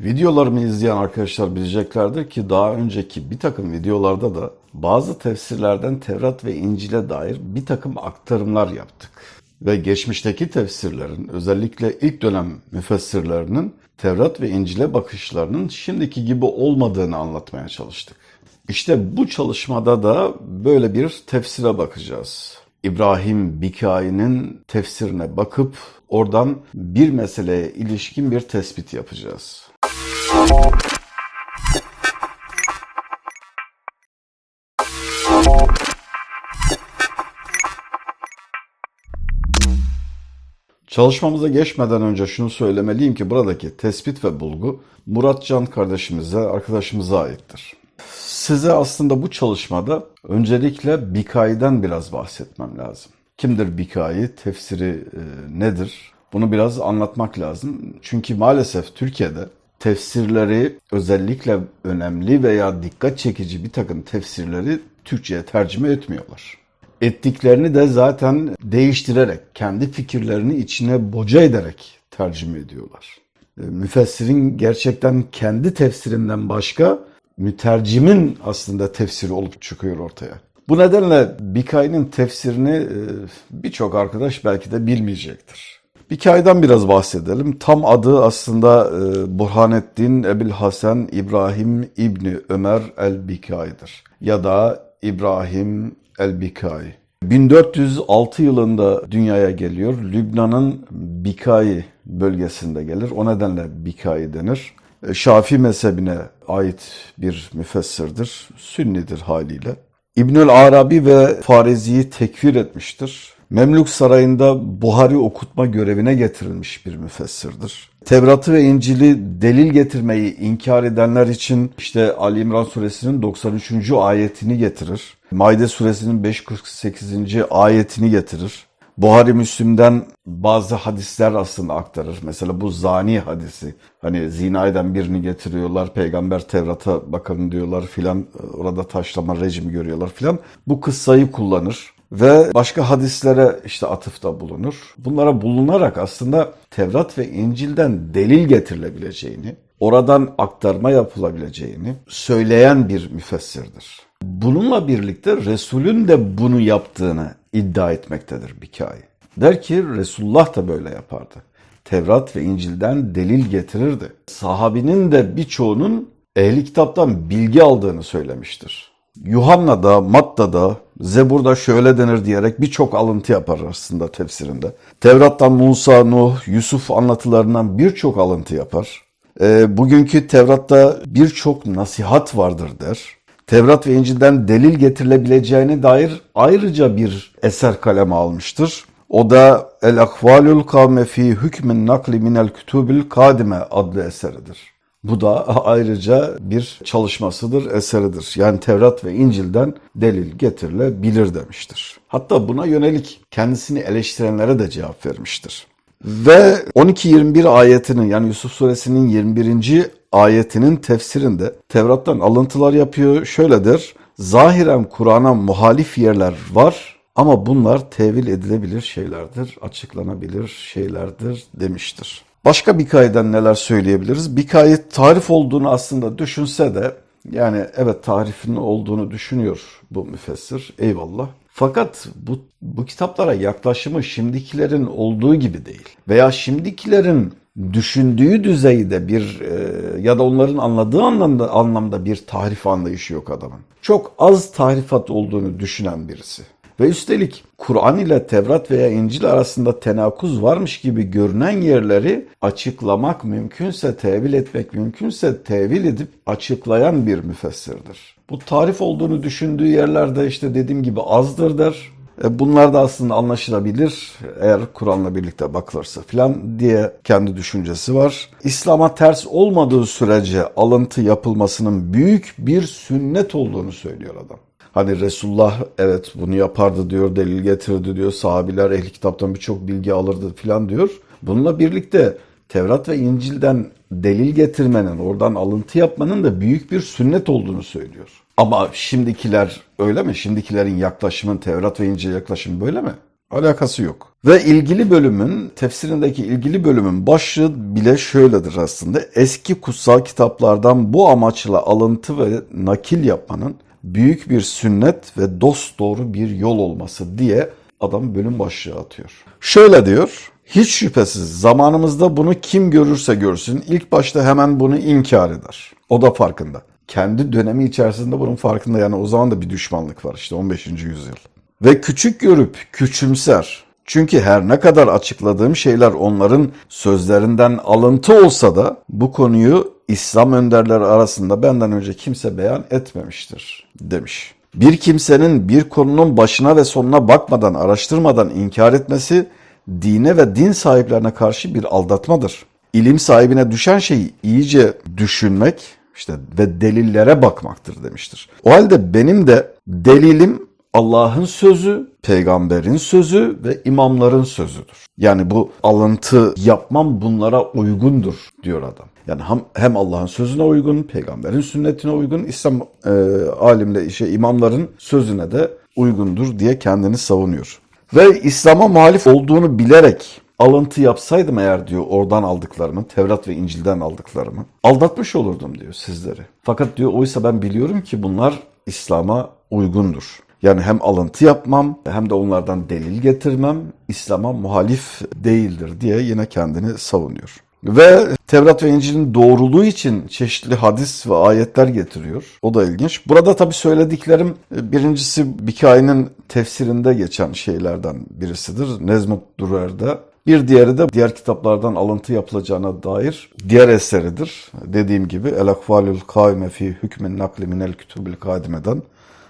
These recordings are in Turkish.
Videolarımı izleyen arkadaşlar bileceklerdir ki daha önceki bir takım videolarda da bazı tefsirlerden Tevrat ve İncil'e dair bir takım aktarımlar yaptık. Ve geçmişteki tefsirlerin özellikle ilk dönem müfessirlerinin Tevrat ve İncil'e bakışlarının şimdiki gibi olmadığını anlatmaya çalıştık. İşte bu çalışmada da böyle bir tefsire bakacağız. İbrahim Bikai'nin tefsirine bakıp oradan bir meseleye ilişkin bir tespit yapacağız. Çalışmamıza geçmeden önce şunu söylemeliyim ki buradaki tespit ve bulgu Muratcan kardeşimize, arkadaşımıza aittir. Size aslında bu çalışmada öncelikle Bikai'den biraz bahsetmem lazım. Kimdir Bikai? Tefsiri e, nedir? Bunu biraz anlatmak lazım. Çünkü maalesef Türkiye'de tefsirleri özellikle önemli veya dikkat çekici bir takım tefsirleri Türkçe'ye tercüme etmiyorlar. Ettiklerini de zaten değiştirerek, kendi fikirlerini içine boca ederek tercüme ediyorlar. E, Müfessirin gerçekten kendi tefsirinden başka mütercimin aslında tefsiri olup çıkıyor ortaya. Bu nedenle Bikai'nin tefsirini e, birçok arkadaş belki de bilmeyecektir. Bikai'den biraz bahsedelim. Tam adı aslında e, Burhanettin Ebil Hasan İbrahim İbni Ömer el-Bikai'dir. Ya da İbrahim el-Bikai. 1406 yılında dünyaya geliyor. Lübnan'ın Bikai bölgesinde gelir. O nedenle Bikai denir. E, Şafi mezhebine ait bir müfessirdir. Sünnidir haliyle. İbnül Arabi ve Farizi'yi tekfir etmiştir. Memlük Sarayı'nda Buhari okutma görevine getirilmiş bir müfessirdir. Tevrat'ı ve İncil'i delil getirmeyi inkar edenler için işte Ali İmran suresinin 93. ayetini getirir. Maide suresinin 548. ayetini getirir. Buhari Müslim'den bazı hadisler aslında aktarır. Mesela bu zani hadisi. Hani zina eden birini getiriyorlar. Peygamber Tevrat'a bakın diyorlar filan. Orada taşlama rejimi görüyorlar filan. Bu kıssayı kullanır. Ve başka hadislere işte atıfta bulunur. Bunlara bulunarak aslında Tevrat ve İncil'den delil getirilebileceğini, oradan aktarma yapılabileceğini söyleyen bir müfessirdir. Bununla birlikte Resul'ün de bunu yaptığını iddia etmektedir Bikai. Der ki Resulullah da böyle yapardı. Tevrat ve İncil'den delil getirirdi. Sahabinin de birçoğunun ehli kitaptan bilgi aldığını söylemiştir. Yuhanna'da, Matta'da, Zebur'da şöyle denir diyerek birçok alıntı yapar aslında tefsirinde. Tevrat'tan Musa, Nuh, Yusuf anlatılarından birçok alıntı yapar. E, bugünkü Tevrat'ta birçok nasihat vardır der. Tevrat ve İncil'den delil getirilebileceğine dair ayrıca bir eser kaleme almıştır. O da El Akvalul Kavme fi Hükmün Nakli Minel Kütübül Kadime adlı eseridir. Bu da ayrıca bir çalışmasıdır, eseridir. Yani Tevrat ve İncil'den delil getirilebilir demiştir. Hatta buna yönelik kendisini eleştirenlere de cevap vermiştir. Ve 12-21 ayetinin yani Yusuf suresinin 21. ayetinin tefsirinde Tevrat'tan alıntılar yapıyor. Şöyledir. Zahiren Kur'an'a muhalif yerler var ama bunlar tevil edilebilir şeylerdir, açıklanabilir şeylerdir demiştir. Başka bir kayden neler söyleyebiliriz? Bir kayıt tarif olduğunu aslında düşünse de yani evet tarifinin olduğunu düşünüyor bu müfessir. Eyvallah. Fakat bu, bu kitaplara yaklaşımı şimdikilerin olduğu gibi değil. Veya şimdikilerin düşündüğü düzeyde bir e, ya da onların anladığı anlamda anlamda bir tarif anlayışı yok adamın. Çok az tarifat olduğunu düşünen birisi. Ve üstelik Kur'an ile Tevrat veya İncil arasında tenakuz varmış gibi görünen yerleri açıklamak mümkünse, tevil etmek mümkünse tevil edip açıklayan bir müfessirdir. Bu tarif olduğunu düşündüğü yerlerde işte dediğim gibi azdır der. E bunlar da aslında anlaşılabilir eğer Kur'an'la birlikte bakılırsa filan diye kendi düşüncesi var. İslam'a ters olmadığı sürece alıntı yapılmasının büyük bir sünnet olduğunu söylüyor adam. Hani Resulullah evet bunu yapardı diyor, delil getirdi diyor, sahabiler ehli kitaptan birçok bilgi alırdı filan diyor. Bununla birlikte Tevrat ve İncil'den delil getirmenin, oradan alıntı yapmanın da büyük bir sünnet olduğunu söylüyor. Ama şimdikiler öyle mi? Şimdikilerin yaklaşımın Tevrat ve İncil yaklaşımı böyle mi? Alakası yok. Ve ilgili bölümün, tefsirindeki ilgili bölümün başlığı bile şöyledir aslında. Eski kutsal kitaplardan bu amaçla alıntı ve nakil yapmanın büyük bir sünnet ve dost doğru bir yol olması diye adam bölüm başlığı atıyor. Şöyle diyor, hiç şüphesiz zamanımızda bunu kim görürse görsün ilk başta hemen bunu inkar eder. O da farkında. Kendi dönemi içerisinde bunun farkında yani o zaman da bir düşmanlık var işte 15. yüzyıl. Ve küçük görüp küçümser. Çünkü her ne kadar açıkladığım şeyler onların sözlerinden alıntı olsa da bu konuyu İslam önderleri arasında benden önce kimse beyan etmemiştir demiş. Bir kimsenin bir konunun başına ve sonuna bakmadan, araştırmadan inkar etmesi dine ve din sahiplerine karşı bir aldatmadır. İlim sahibine düşen şeyi iyice düşünmek işte ve delillere bakmaktır demiştir. O halde benim de delilim Allah'ın sözü, peygamberin sözü ve imamların sözüdür. Yani bu alıntı yapmam bunlara uygundur diyor adam. Yani hem, Allah'ın sözüne uygun, peygamberin sünnetine uygun, İslam e, alimle işe imamların sözüne de uygundur diye kendini savunuyor. Ve İslam'a muhalif olduğunu bilerek alıntı yapsaydım eğer diyor oradan aldıklarımı, Tevrat ve İncil'den aldıklarımı aldatmış olurdum diyor sizleri. Fakat diyor oysa ben biliyorum ki bunlar İslam'a uygundur. Yani hem alıntı yapmam hem de onlardan delil getirmem İslam'a muhalif değildir diye yine kendini savunuyor. Ve Tevrat ve İncil'in doğruluğu için çeşitli hadis ve ayetler getiriyor. O da ilginç. Burada tabii söylediklerim birincisi Bikai'nin tefsirinde geçen şeylerden birisidir. Nezmut Durer'de. Bir diğeri de diğer kitaplardan alıntı yapılacağına dair diğer eseridir. Dediğim gibi El Akvalül Kaime fi hükmin nakli minel kütübül kadimeden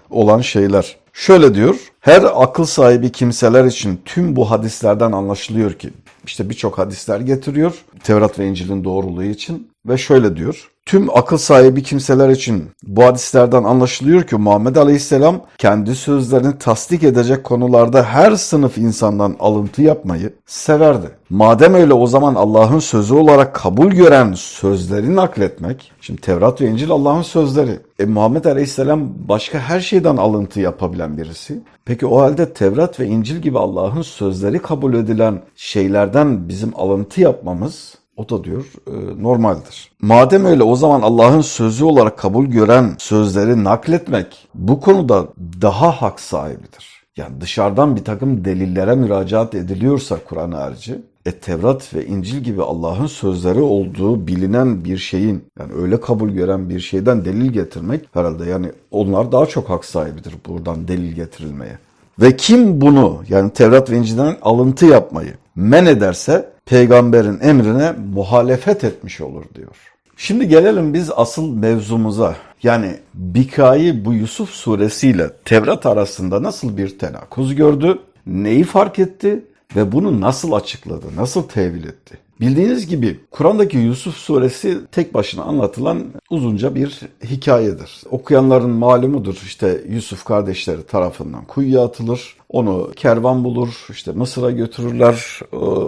olan şeyler. Şöyle diyor, her akıl sahibi kimseler için tüm bu hadislerden anlaşılıyor ki, işte birçok hadisler getiriyor Tevrat ve İncil'in doğruluğu için ve şöyle diyor, tüm akıl sahibi kimseler için bu hadislerden anlaşılıyor ki Muhammed Aleyhisselam kendi sözlerini tasdik edecek konularda her sınıf insandan alıntı yapmayı severdi. Madem öyle o zaman Allah'ın sözü olarak kabul gören sözleri nakletmek, şimdi Tevrat ve İncil Allah'ın sözleri. E, Muhammed Aleyhisselam başka her şeyden alıntı yapabilen birisi. Peki o halde Tevrat ve İncil gibi Allah'ın sözleri kabul edilen şeylerden bizim alıntı yapmamız o da diyor e, normaldir. Madem öyle o zaman Allah'ın sözü olarak kabul gören sözleri nakletmek bu konuda daha hak sahibidir. Yani dışarıdan bir takım delillere müracaat ediliyorsa Kur'an harici, e, Tevrat ve İncil gibi Allah'ın sözleri olduğu bilinen bir şeyin yani öyle kabul gören bir şeyden delil getirmek herhalde yani onlar daha çok hak sahibidir buradan delil getirilmeye. Ve kim bunu yani Tevrat ve İncil'den alıntı yapmayı men ederse peygamberin emrine muhalefet etmiş olur diyor. Şimdi gelelim biz asıl mevzumuza. Yani Bikai bu Yusuf suresiyle Tevrat arasında nasıl bir tenakuz gördü? Neyi fark etti? Ve bunu nasıl açıkladı? Nasıl tevil etti? Bildiğiniz gibi Kur'an'daki Yusuf suresi tek başına anlatılan uzunca bir hikayedir. Okuyanların malumudur işte Yusuf kardeşleri tarafından kuyuya atılır. Onu kervan bulur, işte Mısır'a götürürler.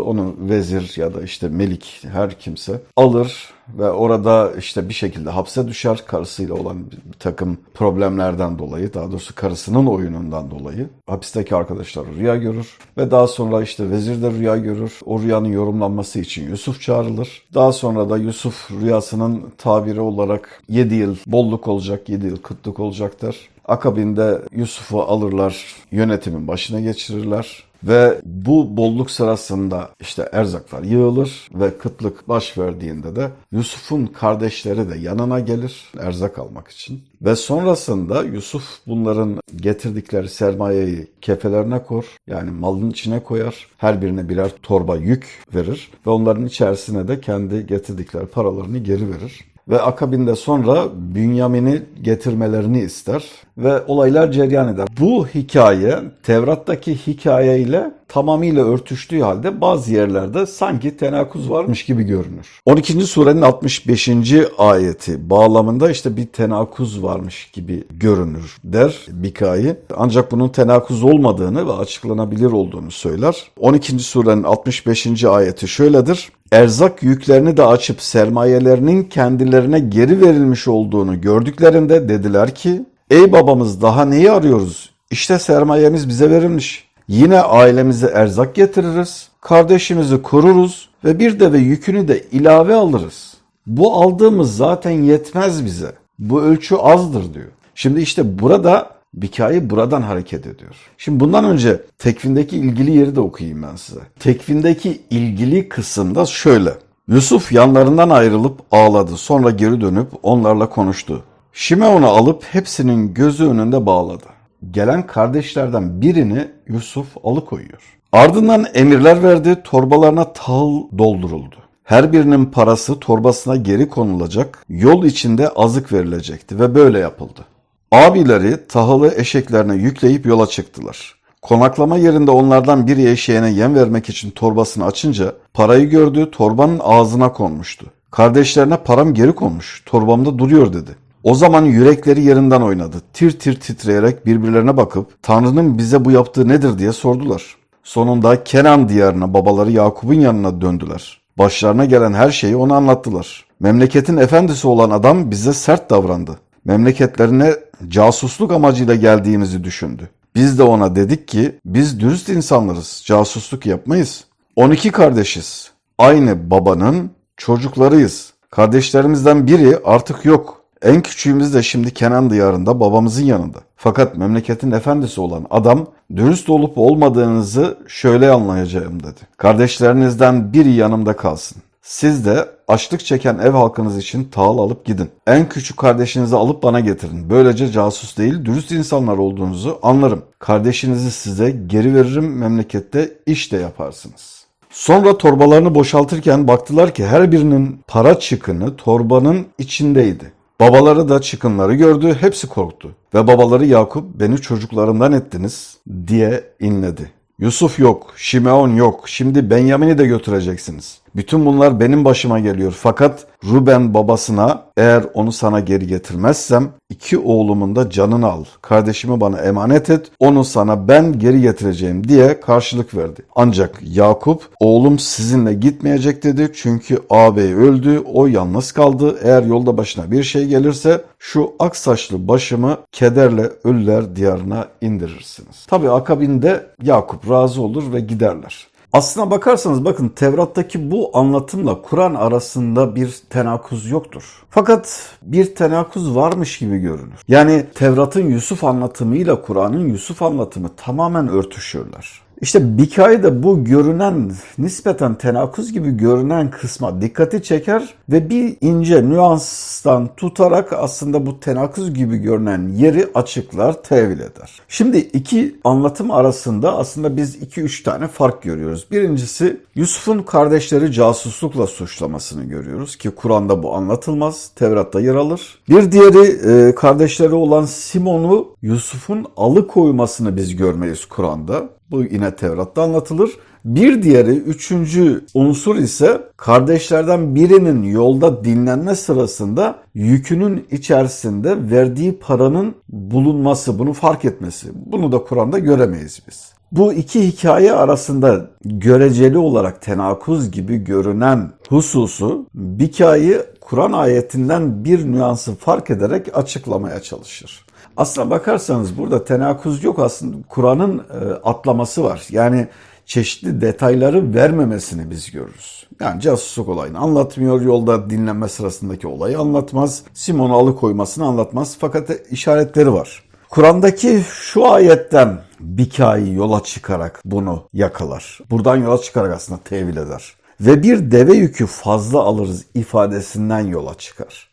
Onu vezir ya da işte melik her kimse alır ve orada işte bir şekilde hapse düşer karısıyla olan bir takım problemlerden dolayı daha doğrusu karısının oyunundan dolayı hapisteki arkadaşlar rüya görür ve daha sonra işte vezir de rüya görür. O rüyanın yorumlanması için Yusuf çağrılır. Daha sonra da Yusuf rüyasının tabiri olarak 7 yıl bolluk olacak, 7 yıl kıtlık olacak der. Akabinde Yusuf'u alırlar, yönetimin başına geçirirler. Ve bu bolluk sırasında işte erzaklar yığılır ve kıtlık baş verdiğinde de Yusuf'un kardeşleri de yanına gelir erzak almak için. Ve sonrasında Yusuf bunların getirdikleri sermayeyi kefelerine kor yani malın içine koyar. Her birine birer torba yük verir ve onların içerisine de kendi getirdikleri paralarını geri verir ve akabinde sonra Bünyamin'i getirmelerini ister ve olaylar cereyan eder. Bu hikaye Tevrat'taki hikayeyle tamamıyla örtüştüğü halde bazı yerlerde sanki tenakuz varmış gibi görünür. 12. surenin 65. ayeti bağlamında işte bir tenakuz varmış gibi görünür der Bikai. Ancak bunun tenakuz olmadığını ve açıklanabilir olduğunu söyler. 12. surenin 65. ayeti şöyledir. Erzak yüklerini de açıp sermayelerinin kendilerine geri verilmiş olduğunu gördüklerinde dediler ki Ey babamız daha neyi arıyoruz? İşte sermayemiz bize verilmiş. Yine ailemize erzak getiririz. Kardeşimizi koruruz ve bir deve yükünü de ilave alırız. Bu aldığımız zaten yetmez bize. Bu ölçü azdır diyor. Şimdi işte burada hikaye buradan hareket ediyor. Şimdi bundan önce tekvindeki ilgili yeri de okuyayım ben size. Tekvindeki ilgili kısımda şöyle. Yusuf yanlarından ayrılıp ağladı. Sonra geri dönüp onlarla konuştu. Şimeon'u alıp hepsinin gözü önünde bağladı. Gelen kardeşlerden birini Yusuf alıkoyuyor. Ardından emirler verdi, torbalarına tahıl dolduruldu. Her birinin parası torbasına geri konulacak, yol içinde azık verilecekti ve böyle yapıldı. Abileri tahılı eşeklerine yükleyip yola çıktılar. Konaklama yerinde onlardan biri eşeğine yem vermek için torbasını açınca parayı gördü, torbanın ağzına konmuştu. Kardeşlerine param geri konmuş, torbamda duruyor dedi. O zaman yürekleri yerinden oynadı. Tir tir titreyerek birbirlerine bakıp Tanrı'nın bize bu yaptığı nedir diye sordular. Sonunda Kenan diyarına babaları Yakup'un yanına döndüler. Başlarına gelen her şeyi ona anlattılar. Memleketin efendisi olan adam bize sert davrandı. Memleketlerine casusluk amacıyla geldiğimizi düşündü. Biz de ona dedik ki biz dürüst insanlarız, casusluk yapmayız. 12 kardeşiz. Aynı babanın çocuklarıyız. Kardeşlerimizden biri artık yok. En küçüğümüz de şimdi Kenan diyarında babamızın yanında. Fakat memleketin efendisi olan adam dürüst olup olmadığınızı şöyle anlayacağım dedi. Kardeşlerinizden biri yanımda kalsın. Siz de açlık çeken ev halkınız için tahıl alıp gidin. En küçük kardeşinizi alıp bana getirin. Böylece casus değil dürüst insanlar olduğunuzu anlarım. Kardeşinizi size geri veririm memlekette iş de yaparsınız. Sonra torbalarını boşaltırken baktılar ki her birinin para çıkını torbanın içindeydi. Babaları da çıkınları gördü, hepsi korktu. Ve babaları Yakup beni çocuklarımdan ettiniz diye inledi. Yusuf yok, Şimeon yok, şimdi Benyamin'i de götüreceksiniz. Bütün bunlar benim başıma geliyor. Fakat Ruben babasına eğer onu sana geri getirmezsem iki oğlumun da canını al. Kardeşimi bana emanet et. Onu sana ben geri getireceğim diye karşılık verdi. Ancak Yakup oğlum sizinle gitmeyecek dedi. Çünkü ağabey öldü. O yalnız kaldı. Eğer yolda başına bir şey gelirse şu ak saçlı başımı kederle ölüler diyarına indirirsiniz. Tabi akabinde Yakup razı olur ve giderler. Aslına bakarsanız bakın Tevrat'taki bu anlatımla Kur'an arasında bir tenakuz yoktur. Fakat bir tenakuz varmış gibi görünür. Yani Tevrat'ın Yusuf anlatımıyla Kur'an'ın Yusuf anlatımı tamamen örtüşüyorlar. İşte Bikay'da bu görünen nispeten tenakuz gibi görünen kısma dikkati çeker ve bir ince nüanstan tutarak aslında bu tenakuz gibi görünen yeri açıklar, tevil eder. Şimdi iki anlatım arasında aslında biz iki üç tane fark görüyoruz. Birincisi Yusuf'un kardeşleri casuslukla suçlamasını görüyoruz ki Kur'an'da bu anlatılmaz, Tevrat'ta yer alır. Bir diğeri e, kardeşleri olan Simon'u Yusuf'un alıkoymasını biz görmeyiz Kur'an'da. Bu yine Tevrat'ta anlatılır. Bir diğeri, üçüncü unsur ise kardeşlerden birinin yolda dinlenme sırasında yükünün içerisinde verdiği paranın bulunması, bunu fark etmesi. Bunu da Kur'an'da göremeyiz biz. Bu iki hikaye arasında göreceli olarak tenakuz gibi görünen hususu Bika'yı Kur'an ayetinden bir nüansı fark ederek açıklamaya çalışır. Aslına bakarsanız burada tenakuz yok aslında Kur'an'ın e, atlaması var. Yani çeşitli detayları vermemesini biz görürüz. Yani casusluk olayını anlatmıyor, yolda dinlenme sırasındaki olayı anlatmaz, Simon'u alıkoymasını anlatmaz fakat işaretleri var. Kur'an'daki şu ayetten Bika'yı yola çıkarak bunu yakalar. Buradan yola çıkarak aslında tevil eder. Ve bir deve yükü fazla alırız ifadesinden yola çıkar.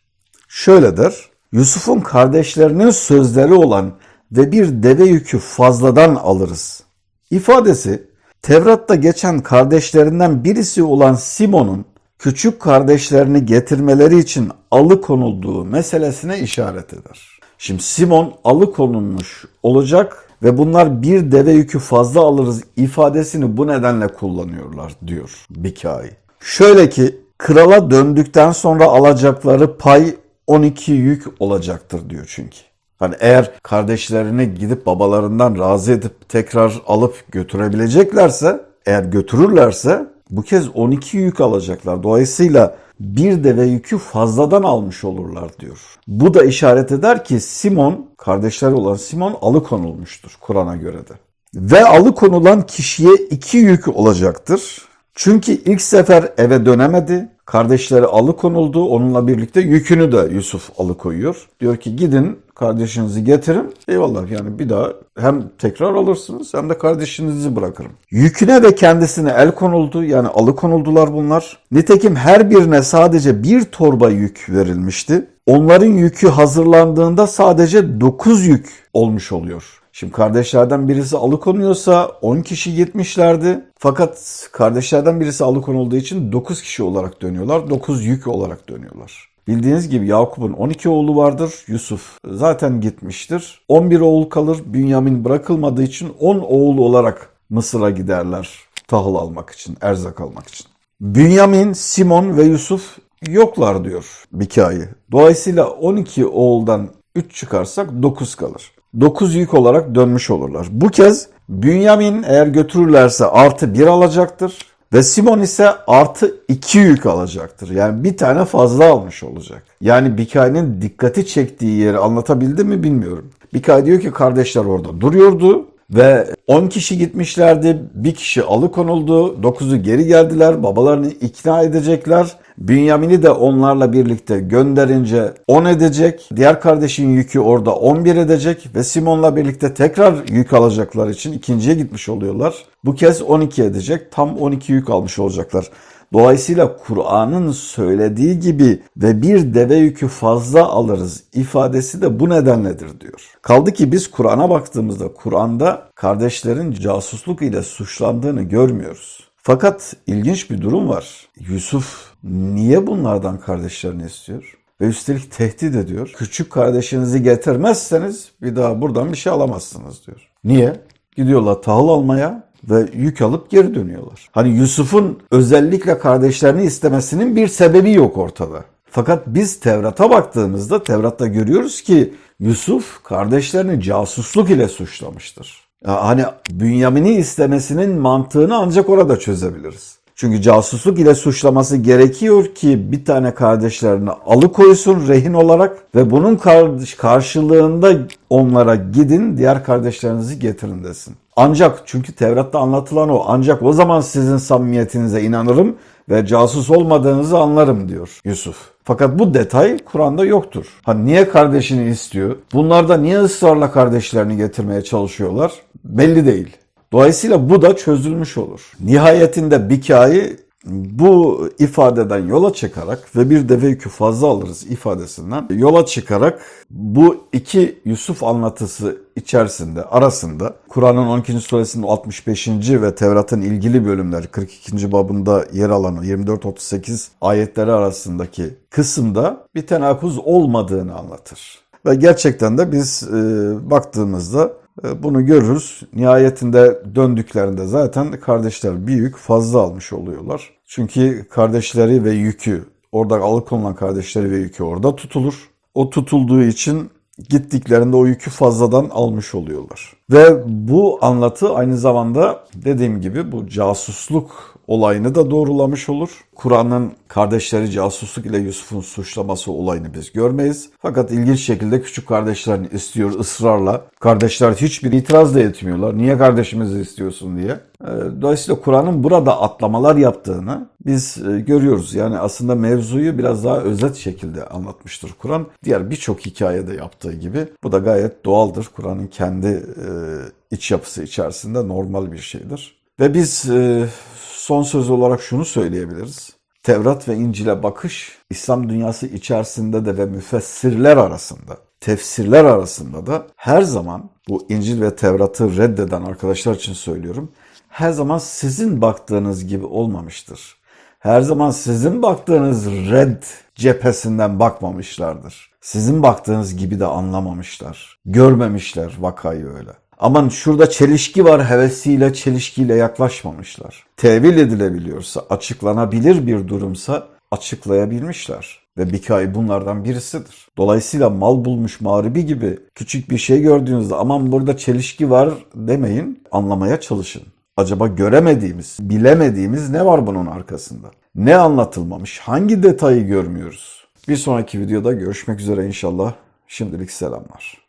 Şöyle der, Yusuf'un kardeşlerinin sözleri olan ve bir deve yükü fazladan alırız. İfadesi Tevrat'ta geçen kardeşlerinden birisi olan Simon'un küçük kardeşlerini getirmeleri için alıkonulduğu meselesine işaret eder. Şimdi Simon alıkonulmuş olacak ve bunlar bir deve yükü fazla alırız ifadesini bu nedenle kullanıyorlar diyor Bikai. Şöyle ki krala döndükten sonra alacakları pay 12 yük olacaktır diyor çünkü. Hani eğer kardeşlerini gidip babalarından razı edip tekrar alıp götürebileceklerse, eğer götürürlerse bu kez 12 yük alacaklar. Dolayısıyla bir deve yükü fazladan almış olurlar diyor. Bu da işaret eder ki Simon, kardeşleri olan Simon alıkonulmuştur Kur'an'a göre de. Ve alıkonulan kişiye iki yük olacaktır. Çünkü ilk sefer eve dönemedi. Kardeşleri alıkonuldu. Onunla birlikte yükünü de Yusuf alıkoyuyor. Diyor ki gidin kardeşinizi getirin. Eyvallah yani bir daha hem tekrar alırsınız hem de kardeşinizi bırakırım. Yüküne ve kendisine el konuldu. Yani alıkonuldular bunlar. Nitekim her birine sadece bir torba yük verilmişti. Onların yükü hazırlandığında sadece 9 yük olmuş oluyor. Şimdi kardeşlerden birisi alıkonuyorsa 10 kişi gitmişlerdi. Fakat kardeşlerden birisi alıkonulduğu için 9 kişi olarak dönüyorlar. 9 yük olarak dönüyorlar. Bildiğiniz gibi Yakup'un 12 oğlu vardır. Yusuf zaten gitmiştir. 11 oğul kalır. Bünyamin bırakılmadığı için 10 oğul olarak Mısır'a giderler. Tahıl almak için, erzak almak için. Bünyamin, Simon ve Yusuf yoklar diyor hikaye. Dolayısıyla 12 oğuldan 3 çıkarsak 9 kalır. 9 yük olarak dönmüş olurlar. Bu kez Bünyamin eğer götürürlerse artı 1 alacaktır. Ve Simon ise artı 2 yük alacaktır. Yani bir tane fazla almış olacak. Yani Bikay'ın dikkati çektiği yeri anlatabildi mi bilmiyorum. Bikay diyor ki kardeşler orada duruyordu. Ve 10 kişi gitmişlerdi. Bir kişi alıkonuldu. 9'u geri geldiler. Babalarını ikna edecekler. Bünyamin'i de onlarla birlikte gönderince 10 edecek. Diğer kardeşin yükü orada 11 edecek. Ve Simon'la birlikte tekrar yük alacaklar için ikinciye gitmiş oluyorlar. Bu kez 12 edecek. Tam 12 yük almış olacaklar. Dolayısıyla Kur'an'ın söylediği gibi ve bir deve yükü fazla alırız ifadesi de bu nedenledir diyor. Kaldı ki biz Kur'an'a baktığımızda Kur'an'da kardeşlerin casusluk ile suçlandığını görmüyoruz. Fakat ilginç bir durum var. Yusuf niye bunlardan kardeşlerini istiyor? Ve üstelik tehdit ediyor. Küçük kardeşinizi getirmezseniz bir daha buradan bir şey alamazsınız diyor. Niye? Gidiyorlar tahıl almaya ve yük alıp geri dönüyorlar. Hani Yusuf'un özellikle kardeşlerini istemesinin bir sebebi yok ortada. Fakat biz Tevrat'a baktığımızda Tevrat'ta görüyoruz ki Yusuf kardeşlerini casusluk ile suçlamıştır. Hani Bünyamin'i istemesinin mantığını ancak orada çözebiliriz. Çünkü casusluk ile suçlaması gerekiyor ki bir tane kardeşlerini alıkoysun rehin olarak ve bunun kar- karşılığında onlara gidin diğer kardeşlerinizi getirin desin. Ancak çünkü Tevrat'ta anlatılan o ancak o zaman sizin samimiyetinize inanırım ve casus olmadığınızı anlarım diyor Yusuf. Fakat bu detay Kur'an'da yoktur. Hani niye kardeşini istiyor? Bunlar da niye ısrarla kardeşlerini getirmeye çalışıyorlar? Belli değil. Dolayısıyla bu da çözülmüş olur. Nihayetinde Bika'yı bu ifadeden yola çıkarak ve bir deve yükü fazla alırız ifadesinden yola çıkarak bu iki Yusuf anlatısı içerisinde arasında Kur'an'ın 12. suresinin 65. ve Tevrat'ın ilgili bölümleri 42. babında yer alan o 24-38 ayetleri arasındaki kısımda bir tenakuz olmadığını anlatır. Ve gerçekten de biz e, baktığımızda e, bunu görürüz. Nihayetinde döndüklerinde zaten kardeşler bir yük fazla almış oluyorlar. Çünkü kardeşleri ve yükü, orada alıkonulan kardeşleri ve yükü orada tutulur. O tutulduğu için gittiklerinde o yükü fazladan almış oluyorlar. Ve bu anlatı aynı zamanda dediğim gibi bu casusluk olayını da doğrulamış olur. Kur'an'ın kardeşleri casusluk ile Yusuf'un suçlaması olayını biz görmeyiz. Fakat ilginç şekilde küçük kardeşlerini istiyor ısrarla. Kardeşler hiçbir itiraz da etmiyorlar. Niye kardeşimizi istiyorsun diye. Ee, Dolayısıyla Kur'an'ın burada atlamalar yaptığını biz e, görüyoruz. Yani aslında mevzuyu biraz daha özet şekilde anlatmıştır Kur'an. Diğer birçok hikayede yaptığı gibi. Bu da gayet doğaldır. Kur'an'ın kendi e, iç yapısı içerisinde normal bir şeydir. Ve biz e, son söz olarak şunu söyleyebiliriz. Tevrat ve İncil'e bakış İslam dünyası içerisinde de ve müfessirler arasında, tefsirler arasında da her zaman bu İncil ve Tevrat'ı reddeden arkadaşlar için söylüyorum. Her zaman sizin baktığınız gibi olmamıştır. Her zaman sizin baktığınız red cephesinden bakmamışlardır. Sizin baktığınız gibi de anlamamışlar. Görmemişler vakayı öyle. Aman şurada çelişki var hevesiyle çelişkiyle yaklaşmamışlar. Tevil edilebiliyorsa, açıklanabilir bir durumsa açıklayabilmişler. Ve Bikai bunlardan birisidir. Dolayısıyla mal bulmuş mağribi gibi küçük bir şey gördüğünüzde aman burada çelişki var demeyin, anlamaya çalışın. Acaba göremediğimiz, bilemediğimiz ne var bunun arkasında? Ne anlatılmamış? Hangi detayı görmüyoruz? Bir sonraki videoda görüşmek üzere inşallah. Şimdilik selamlar.